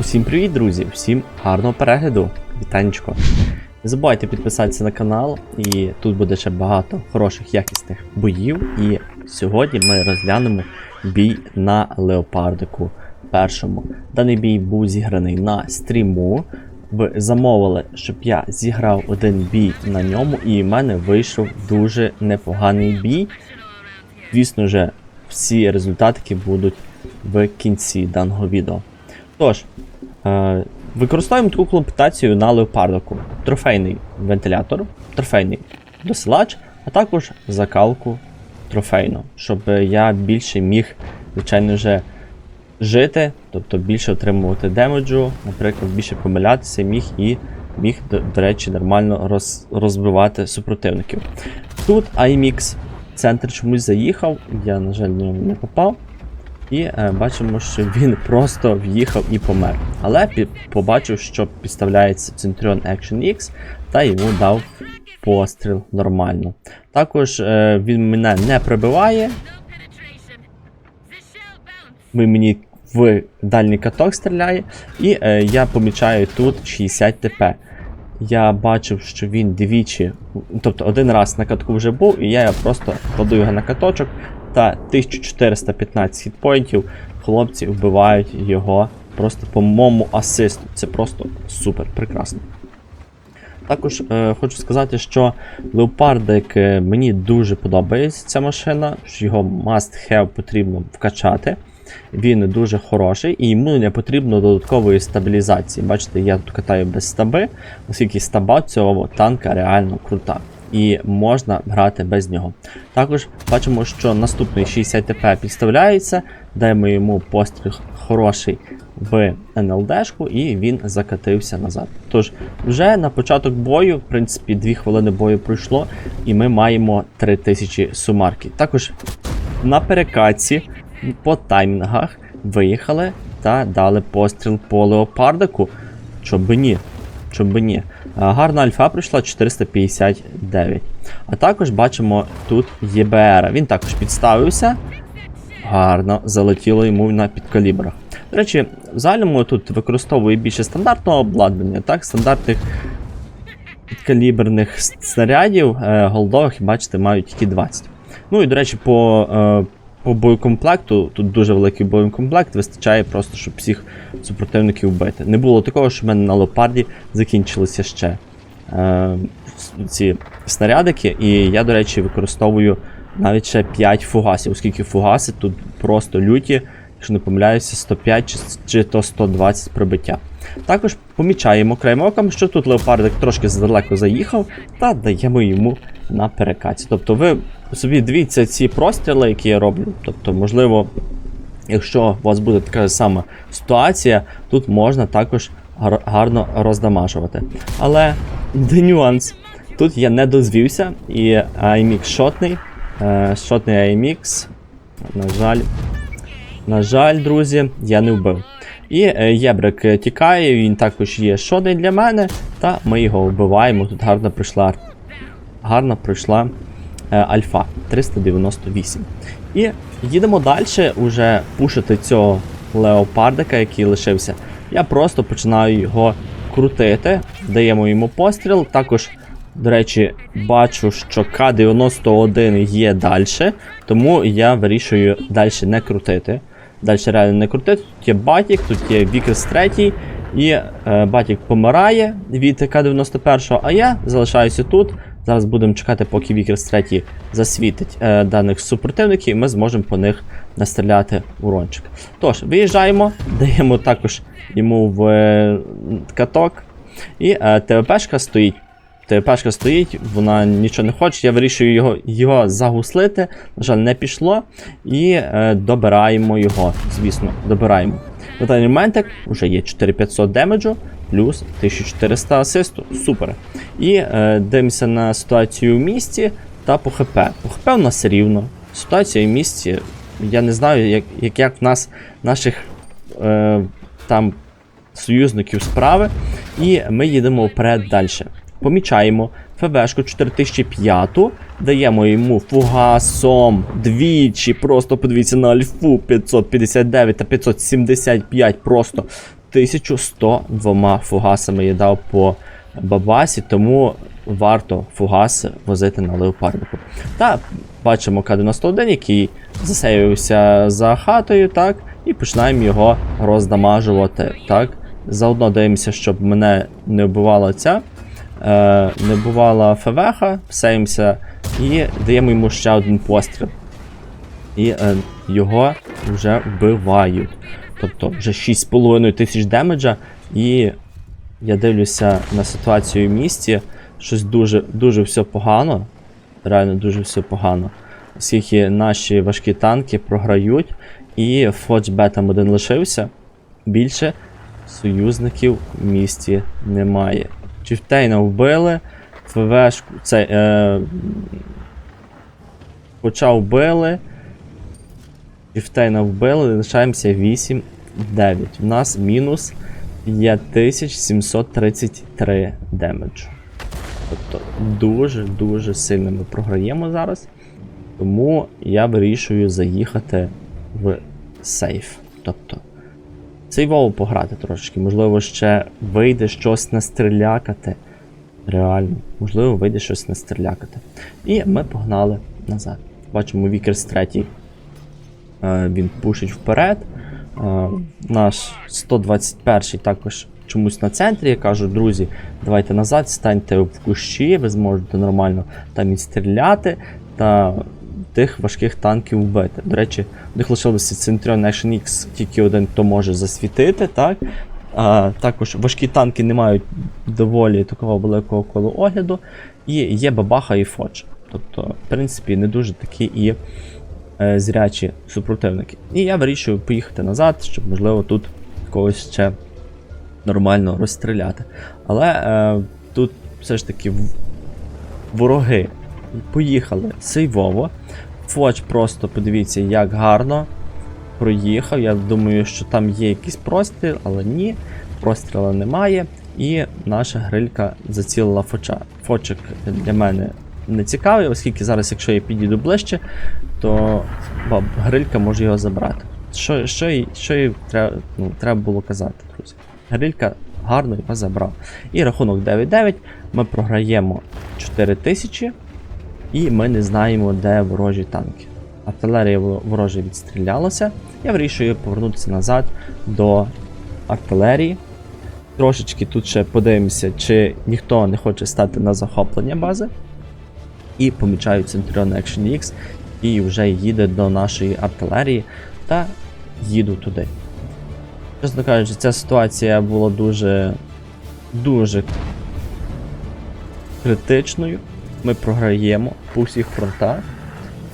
Усім привіт, друзі! Всім гарного перегляду! Вітанечко! Не забувайте підписатися на канал, і тут буде ще багато хороших якісних боїв. І сьогодні ми розглянемо бій на леопардику першому. Даний бій був зіграний на стріму. Ви замовили, щоб я зіграв один бій на ньому, і в мене вийшов дуже непоганий бій. Звісно же, всі результатики будуть в кінці даного відео. Тож, е, використовуємо таку комплектацію на леопардику. Трофейний вентилятор, трофейний досилач, а також закалку трофейну, щоб я більше міг, звичайно вже, жити, тобто більше отримувати демеджу, наприклад, більше помилятися міг і міг, до, до речі, нормально роз, розбивати супротивників. Тут IMX центр чомусь заїхав, я, на жаль, не попав. І е, бачимо, що він просто в'їхав і помер. Але побачив, що підставляється Centurion Action X та йому дав постріл нормально. Також е, він мене не прибиває. Він мені в дальній каток стріляє. І е, я помічаю тут 60 ТП. Я бачив, що він двічі, тобто один раз на катку вже був, і я просто кладу його на каточок та 1415 хітпоінтів хлопці вбивають його просто по моєму асисту. Це просто супер прекрасно. Також е, хочу сказати, що Леопардик е, мені дуже подобається ця машина, що його must have потрібно вкачати. Він дуже хороший і йому не потрібно додаткової стабілізації. Бачите, я тут катаю без стаби, оскільки стаба цього танка реально крута. І можна грати без нього. Також бачимо, що наступний 60 ТП підставляється, даємо йому постріл хороший в НЛДшку, і він закатився назад. Тож, вже на початок бою, в принципі, 2 хвилини бою пройшло, і ми маємо 3000 сумарки. Також на перекатці по таймінгах виїхали та дали постріл по леопардику. Чоби ні. Чоби ні. А, Гарна альфа прийшла 459. А також бачимо тут ЄБР. Він також підставився. Гарно залетіло йому на підкалібрах. До речі, в загальному тут використовую більше стандартного обладнання, так, стандартних підкаліберних снарядів, е, голдових, бачите, мають тільки 20. Ну і до речі, по, е, по боєкомплекту, тут дуже великий боєкомплект, вистачає просто, щоб всіх супротивників вбити. Не було такого, що в мене на леопарді закінчилися ще е, ці снарядики, і я, до речі, використовую навіть ще 5 фугасів, оскільки фугаси тут просто люті, якщо не помиляюся, 105 чи, чи то 120 пробиття. Також помічаємо оком, що тут леопардик трошки задалеко заїхав, та даємо йому на перекаті. Тобто ви собі дивіться ці простріли, які я роблю. Тобто, можливо, якщо у вас буде така сама ситуація, тут можна також гарно роздамажувати. Але де нюанс. Тут я не дозвівся, і IMX шотний. Е, шотний IMX, на жаль, на жаль, друзі, я не вбив. І е, Єбрик тікає, він також є шотний для мене, та ми його вбиваємо. Тут гарно прийшла гарно пройшла е, альфа 398. І їдемо далі уже пушити цього леопардика, який лишився. Я просто починаю його крутити, даємо йому постріл. Також, до речі, бачу, що К-91 є далі, тому я вирішую далі не крутити. Далі реально не крутити. Тут є Батік, тут є Вікерс 3, і е, Батік помирає від К-91, а я залишаюся тут. Зараз будемо чекати, поки Вікерс 3 засвітить е, даних супротивників, і ми зможемо по них настріляти урончик. Тож, виїжджаємо, даємо також йому в е, каток. І е, ТВПшка стоїть. ТВПшка стоїть, вона нічого не хоче. Я вирішую його, його загуслити. На жаль, не пішло. І е, добираємо його. Звісно, добираємо. На даний момент вже є 4500 демеджу, плюс 1400 асисту. Супер. І е, дивимося на ситуацію в місті та по ХП. По ХП у нас рівно. Ситуація в місті. Я не знаю, як, як, як в нас наших е, там союзників справи. І ми їдемо вперед далі. Помічаємо ФВшку 4005, даємо йому фугасом двічі. Просто подивіться на альфу 559 та 575. Просто 1102 фугасами я дав по бабасі, тому варто фугаси возити на леопардику. Та бачимо К-91, який засейвився за хатою, так, і починаємо його роздамажувати. так. Заодно дивимося, щоб мене не вбивала ця, е, не вбивала ФВХ, сеймося і даємо йому ще один постріл. І е, його вже вбивають. Тобто вже 6,5 тисяч демеджа, і я дивлюся на ситуацію в місті. Щось дуже, дуже все погано. Реально дуже все погано. Оскільки наші важкі танки програють, і Фодж Б там один лишився. Більше союзників в місті немає. Чифтейна вбили, ФВшку, це, е, Хоча вбили. Чифтейна вбили, лишаємося 8-9. У нас мінус 5733 демеджу. Тобто дуже-дуже сильно ми програємо зараз. Тому я вирішую заїхати в сейф. Тобто сейвово пограти трошки. Можливо, ще вийде щось настрілякати. Реально, можливо, вийде щось настрілякати. І ми погнали назад. Бачимо Вікерс третій. Е, Він пушить вперед. Е, Наш 121 також чомусь на центрі. Я кажу, друзі, давайте назад, станьте в кущі, ви зможете нормально там і стріляти та тих важких танків вбити. До речі, у них лишилося Centurion Action X, тільки один, хто може засвітити, так? А, також важкі танки не мають доволі такого великого колу огляду. І є бабаха і фодж. Тобто, в принципі, не дуже такі і е, зрячі супротивники. І я вирішую поїхати назад, щоб, можливо, тут когось ще нормально розстріляти. Але е, тут все ж таки вороги поїхали сейвово. Фоч просто подивіться, як гарно проїхав. Я думаю, що там є якийсь простріл, але ні, простріла немає. І наша грилька зацілила фоча. Фочик для мене не цікавий, оскільки зараз, якщо я підійду ближче, то баб, грилька може його забрати. Що, що, їй- що їй треба, ну, треба було казати, друзі? Грилька гарно його забрав. І рахунок 9-9. Ми програємо 4000. І ми не знаємо, де ворожі танки. Артилерія ворожа відстрілялася. Я вирішую повернутися назад до артилерії. Трошечки тут ще подивимося, чи ніхто не хоче стати на захоплення бази. І помічаю Centurion Action X і вже їде до нашої артилерії та їду туди. Чесно кажучи, ця ситуація була дуже дуже критичною. Ми програємо по всіх фронтах.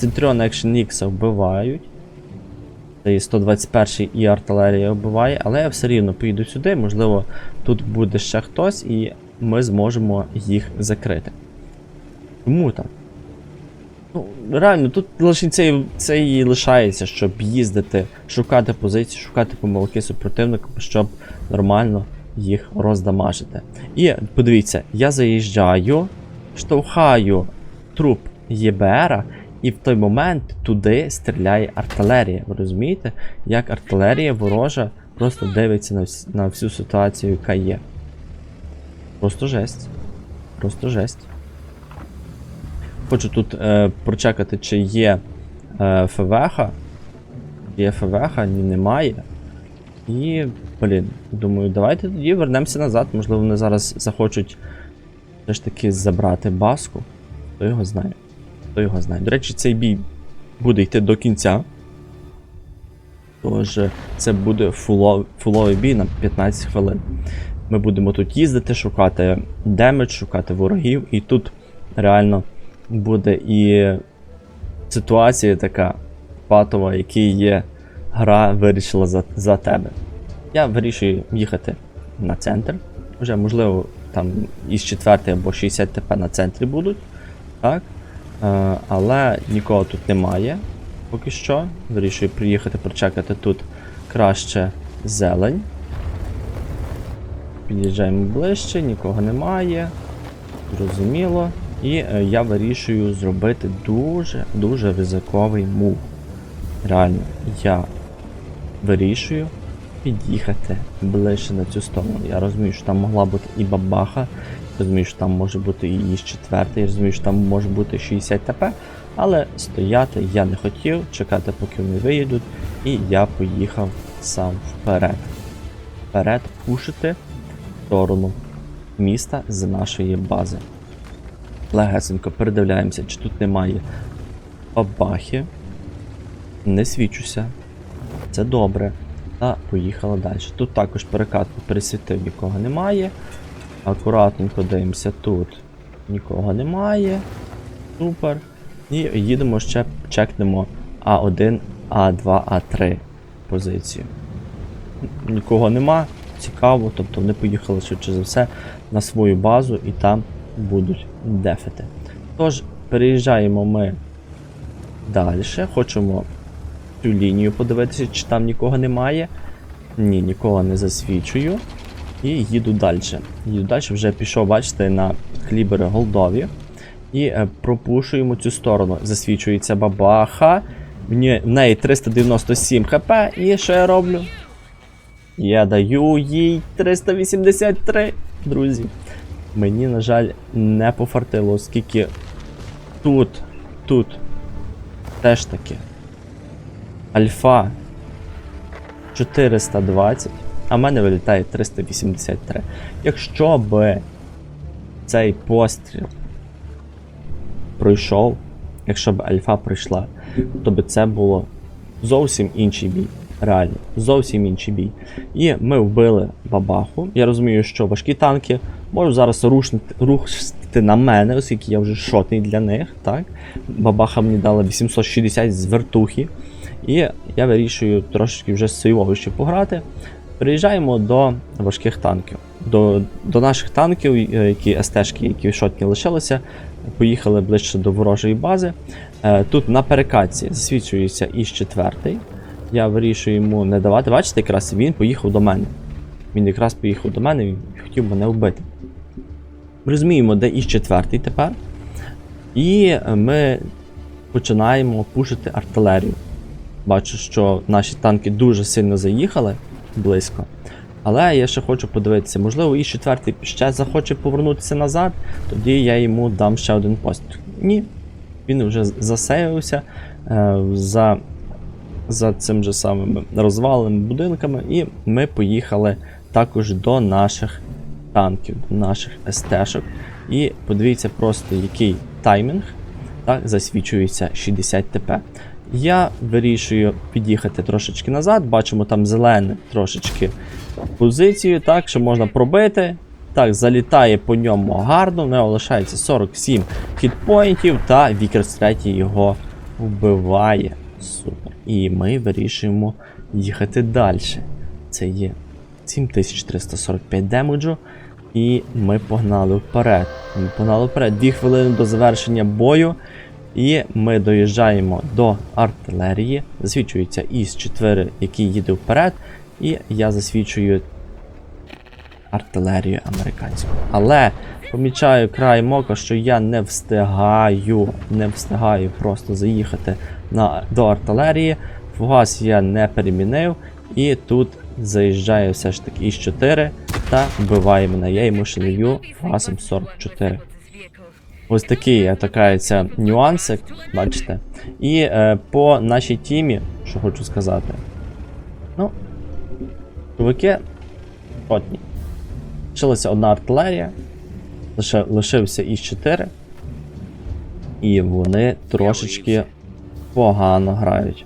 Centurion Action X вбивають. Це і 121 і артилерія вбиває, але я все рівно поїду сюди, можливо, тут буде ще хтось, і ми зможемо їх закрити. Тому так. Ну, реально, тут лише це, це і лишається, щоб їздити, шукати позиції, шукати помилки супротивника, щоб нормально їх роздамажити. І подивіться, я заїжджаю, штовхаю труп ЄБРа, і в той момент туди стріляє артилерія. Ви розумієте, як артилерія ворожа просто дивиться на, вс- на всю ситуацію, яка є. Просто жесть. Просто жесть. Хочу тут е, прочекати, чи є е, ФВХ. Є ФВХ, ні, немає. І, блін, думаю, давайте тоді вернемося назад. Можливо, вони зараз захочуть все ж таки забрати баску. Хто його знає? Хто його знає. До речі, цей бій буде йти до кінця. Тож це буде фулов, фуловий бій на 15 хвилин. Ми будемо тут їздити, шукати демедж, шукати ворогів, і тут реально буде і ситуація така патова, який є гра вирішила за, за тебе. Я вирішую їхати на центр. Вже, можливо, там із 4 або 60 ТП на центрі будуть. Так? Е, але нікого тут немає поки що. Вирішую приїхати прочекати тут краще зелень. Під'їжджаємо ближче, нікого немає. Зрозуміло. І е, я вирішую зробити дуже-дуже ризиковий мув. Реально, я вирішую під'їхати ближче на цю сторону. Я розумію, що там могла бути і бабаха, розумію, що там може бути і із четвертий, розумію, що там може бути 60 ТП, але стояти я не хотів, чекати, поки вони виїдуть, і я поїхав сам вперед. Вперед пушити в сторону міста з нашої бази. Легесенько передивляємося, чи тут немає бабахи. Не свічуся. Це добре. Та поїхала далі. Тут також перекатку пересвітив, нікого немає. Акуратненько дивимося тут. Нікого немає. Супер. І їдемо ще чекнемо А1, А2, А3 позицію. Нікого нема, цікаво, тобто вони поїхали швидше за все на свою базу і там будуть дефити. Тож, переїжджаємо ми далі. Хочемо цю лінію подивитися, чи там нікого немає. Ні, нікого не засвічую. І їду далі. Їду далі, вже пішов, бачите, на хлібери голдові. І е, пропушуємо цю сторону. Засвічується бабаха. В, неї 397 хп. І що я роблю? Я даю їй 383, друзі. Мені, на жаль, не пофартило, оскільки тут, тут теж таки. Альфа 420, а в мене вилітає 383. Якщо би цей постріл пройшов, якщо б альфа пройшла, то би це було зовсім інший бій. Реально, зовсім інший бій. І ми вбили бабаху. Я розумію, що важкі танки можуть зараз рушити, рушити на мене, оскільки я вже шотний для них. Так? Бабаха мені дала 860 з вертухи. І я вирішую трошечки вже сейвовище пограти. Переїжджаємо до важких танків. До, до наших танків, е, які СТ-шки, які шотні лишилися, поїхали ближче до ворожої бази. Е, Тут на перекатці засвідчується із четвертий. Я вирішую йому не давати. Бачите, якраз він поїхав до мене. Він якраз поїхав до мене і хотів мене вбити. Розуміємо, де із четвертий тепер. І ми починаємо пушити артилерію. Бачу, що наші танки дуже сильно заїхали близько. Але я ще хочу подивитися, можливо, і четвертий ще захоче повернутися назад, тоді я йому дам ще один постріл. Ні. Він вже засеявся е, за, за цим же самими розваленими будинками, і ми поїхали також до наших танків, до наших СТ-шок. І подивіться просто, який таймінг так, засвічується 60 ТП. Я вирішую під'їхати трошечки назад, бачимо там зелене трошечки позицію, так, що можна пробити. Так, залітає по ньому гарно, в нього лишається 47 хітпоінтів, та Вікерс 3 його вбиває. Супер. І ми вирішуємо їхати далі. Це є 7345 демеджу. І ми погнали вперед. Ми погнали вперед. Дві хвилини до завершення бою. І ми доїжджаємо до артилерії. Засвічується із 4, який їде вперед. І я засвічую артилерію американську. Але помічаю край мока, що я не встигаю, не встигаю просто заїхати на, до артилерії. Фугас я не перемінив. І тут заїжджає все ж таки із 4 та вбиває мене. Я йому даю фугасом 44. Ось такі атакаються нюанси, бачите. І е, по нашій тімі, що хочу сказати. Ну, чуваки шотні. Лишилася одна артилерія, лише, лишився із 4 І вони трошечки погано грають.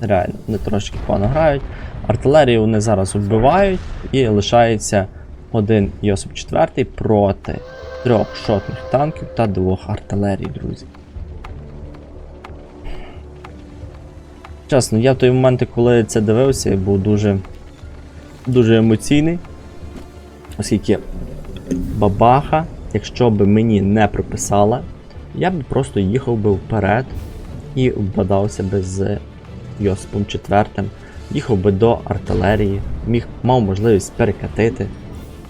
Реально, вони трошечки погано грають. Артилерію вони зараз вбивають, і лишається один Йосип 4 проти трьох шотних танків та двох артилерій, друзі. Чесно, я в той момент, коли це дивився, я був дуже, дуже емоційний. Оскільки бабаха, якщо б мені не приписала, я б просто їхав би вперед і вбадався би з Йосипом IV, їхав би до артилерії, міг, мав можливість перекатити,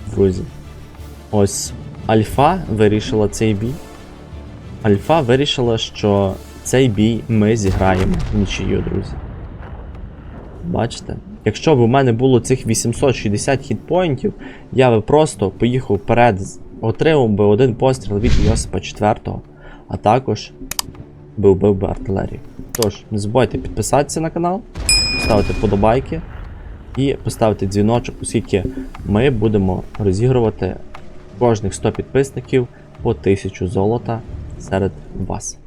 друзі. Ось Альфа вирішила цей бій. Альфа вирішила, що цей бій ми зіграємо в нічию, друзі. Бачите? якщо б у мене було цих 860 хітпоінтів, я би просто поїхав вперед, отримав би один постріл від Йосипа 4, а також би вбив би артилерію. Тож, не забувайте підписатися на канал, ставити вподобайки і поставити дзвіночок, оскільки ми будемо розігрувати кожних 100 підписників по 1000 золота серед вас.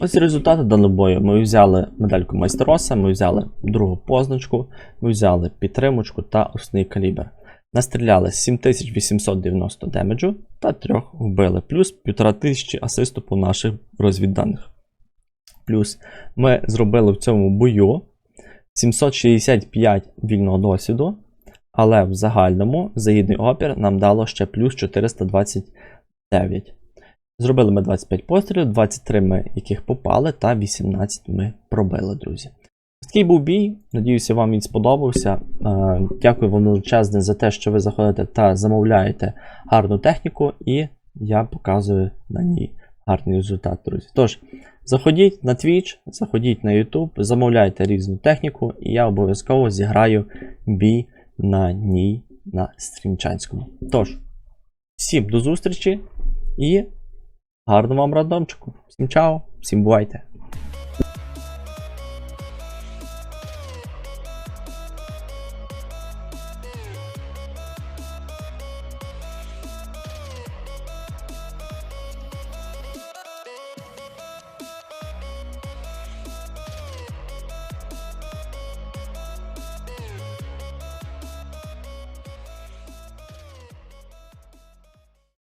Ось результати даного бою. Ми взяли медальку майстероса, ми взяли другу позначку, ми взяли підтримочку та основний калібр. Настріляли 7890 демеджу та трьох вбили, плюс 1500 асисту по наших розвідданих. Плюс ми зробили в цьому бою 765 вільного досвіду, але в загальному загідний опір нам дало ще плюс 429. Зробили ми 25 пострілів, 23 ми яких попали, та 18 ми пробили, друзі. Такий був бій. Надіюся, вам він сподобався. Е, Дякую вам величезне за те, що ви заходите та замовляєте гарну техніку, і я показую на ній гарний результат, друзі. Тож, заходіть на Twitch, заходіть на YouTube, замовляйте різну техніку, і я обов'язково зіграю бій на ній на стрімчанському. Тож, всім до зустрічі і гарного вам рандомчику. Всім чао, всім бувайте!